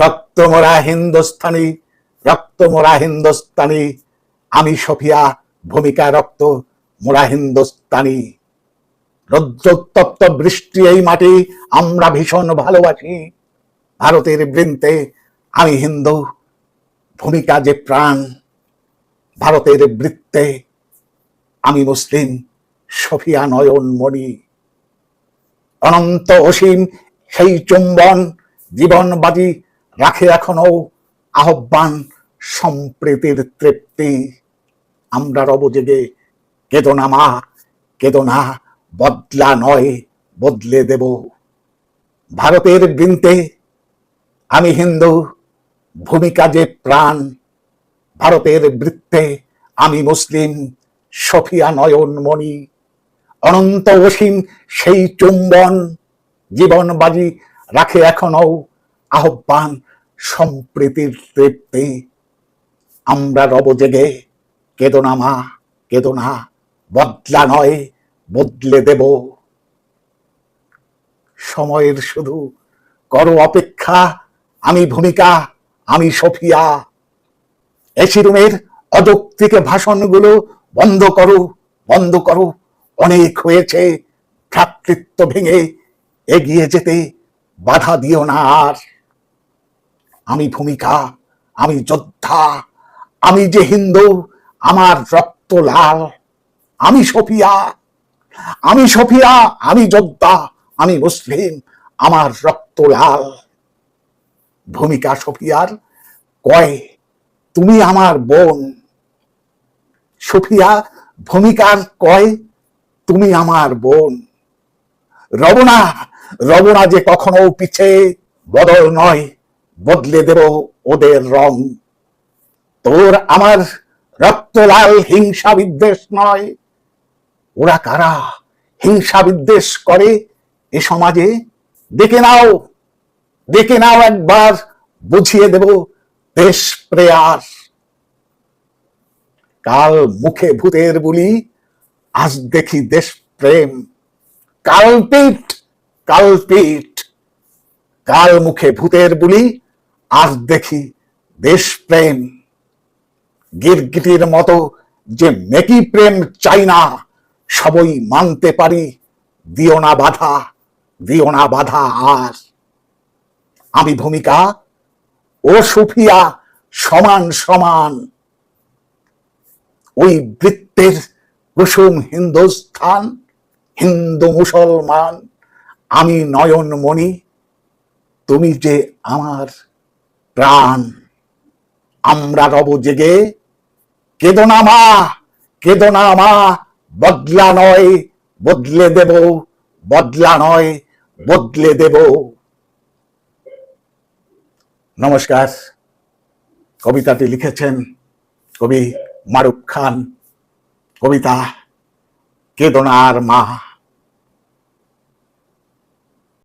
রক্ত মোরা হিন্দুস্তানি রক্ত মোরা হিন্দুস্তানি। আমি সফিয়া, ভূমিকা রক্ত, মোরা হিন্দুস্তানি। রৌদ্রোত্তপ্ত বৃষ্টি এই মাটি, আমরা ভীষণ ভালোবাসি। ভারতের বৃন্তে আমি হিন্দু, ভূমিকা যে প্রাণ। ভারতের বৃত্তে আমি মুসলিম, সফিয়া নয়ন মণি অনন্ত অসীম সেই চুম্বন জীবন বাজি রাখে এখনও আহ্বান সম্প্রীতির তৃপ্তি। আমরা রব কেদনা মা, কেদনা বদলা নয়, বদলে দেব। ভারতের বৃন্তে আমি হিন্দু, ভূমিকা যে প্রাণ, ভারতের বৃত্তে আমি মুসলিম, সফিয়া নয়ন মণি অনন্ত অসীম সেই চুম্বন, জীবন বাজি রাখে এখনও আহ্বান সম্প্রীতির তৃপ্তি। আমরা রব জেগে কেদনা মা, কেদনা, বদলা নয়, বদলে দেব। সময়ের শুধু করো অপেক্ষা, আমি ভূমিকা, আমি সফিয়া। এসি রুমের অযৌক্তিক ভাষণগুলো বন্ধ করো বন্ধ করো। অনেক হয়েছে, ভ্রাতৃত্ব ভেঙে এগিয়ে যেতে বাধা দিও না আর। আমি ভূমিকা, আমি যোদ্ধা, আমি যে হিন্দু, আমার রক্ত লাল, আমি সফিয়া আমি সফিয়া, আমি যোদ্ধা, আমি মুসলিম, আমার রক্ত লাল। ভূমিকা সফিয়ার কয়, তুমি আমার বোন। সফিয়া, ভূমিকার কয়, তুমি আমার বোন। রবনা রবনা যে কখনো পিছে বদল নয়। বদলে দেব ওদের রং। তোর আমার রক্তলাল হিংসা বিদ্বেষ নয়। ওরা কারা হিংসা বিদ্বেষ করে এ সমাজে? দেখে নাও দেখে নাও একবার, বুঝিয়ে দেব দেশ প্রেয়ার। কাল মুখে ভূতের বলি, আজ দেখি দেশ প্রেম। কালপিট কালপিট কাল মুখে ভূতের বলি আজ দেখি দেশ প্রেম। গিরগিটির মতো যে মেকি প্রেম চাই না, সবই মানতে পারি, দিও না বাধা, দিও না বাধা আর। আমি ভূমিকা ও সুফিয়া সমান সমান। ওই বৃত্তের কুসুম হিন্দুস্থান, হিন্দু মুসলমান, আমি নয়নমণি, তুমি যে আমার প্রাণ। আমরা রব জেগে কেদনা মা কেদনা মা, বদলা নয়, বদলে দেব, বদলা নয়, বদলে দেব। নমস্কার। কবিতাটি লিখেছেন কবি মারুক খান। কবিতা কেদনার মা।